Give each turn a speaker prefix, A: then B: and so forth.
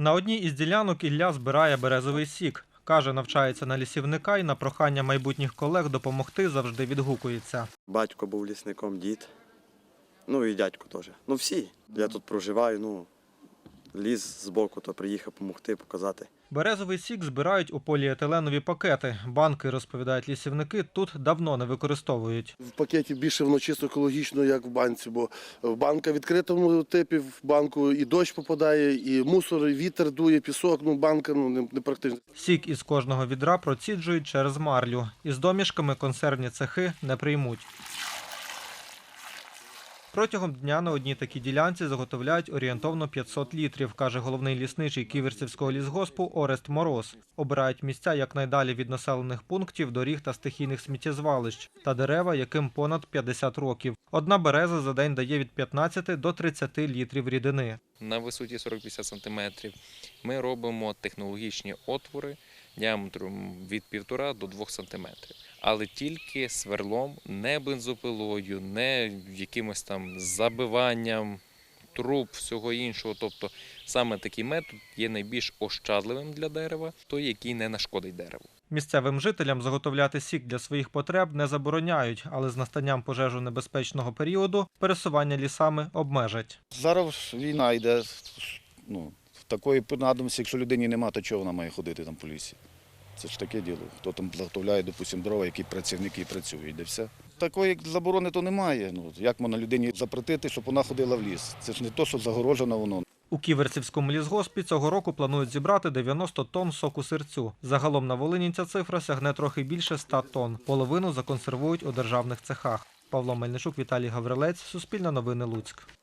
A: На одній із ділянок Ілля збирає березовий сік. Каже, навчається на лісівника і на прохання майбутніх колег допомогти завжди відгукується.
B: Батько був лісником, дід. Ну і дядько теж. Ну всі. Я тут проживаю, ну, ліз збоку, то приїхав допомогти, показати.
A: Березовий сік збирають у поліетиленові пакети. Банки, розповідають лісівники, тут давно не використовують.
C: В пакеті більше воно чисто екологічно, як в банці, бо в банка в відкритому типі, в банку і дощ попадає, і мусор, і вітер дує, пісок, ну банка ну, не, не практично.
A: Сік із кожного відра проціджують через марлю. Із домішками консервні цехи не приймуть. Протягом дня на одній такій ділянці заготовляють орієнтовно 500 літрів, каже головний лісничий Ківерцівського лісгоспу Орест Мороз. Обирають місця якнайдалі від населених пунктів, доріг та стихійних сміттєзвалищ та дерева, яким понад 50 років. Одна береза за день дає від 15 до 30 літрів рідини.
D: на висоті 40-50 см. Ми робимо технологічні отвори діаметром від 1,5 до 2 см. Але тільки сверлом, не бензопилою, не якимось там забиванням труб, всього іншого. Тобто саме такий метод є найбільш ощадливим для дерева, той, який не нашкодить дереву.
A: Місцевим жителям заготовляти сік для своїх потреб не забороняють, але з настанням пожежонебезпечного періоду пересування лісами обмежать.
E: Зараз війна йде. Ну, такої надомості, якщо людині нема, то чого вона має ходити там по лісі? Це ж таке діло. Хто там заготовляє, допустимо, дрова, які працівники працюють, де все. Такої заборони то немає. Ну, як можна людині запретити, щоб вона ходила в ліс? Це ж не то, що загорожено воно.
A: У Ківерцівському лісгоспі цього року планують зібрати 90 тонн соку сирцю. Загалом на Волині ця цифра сягне трохи більше 100 тонн. Половину законсервують у державних цехах. Павло Мельничук, Віталій Гаврилець, Суспільне новини Луцьк.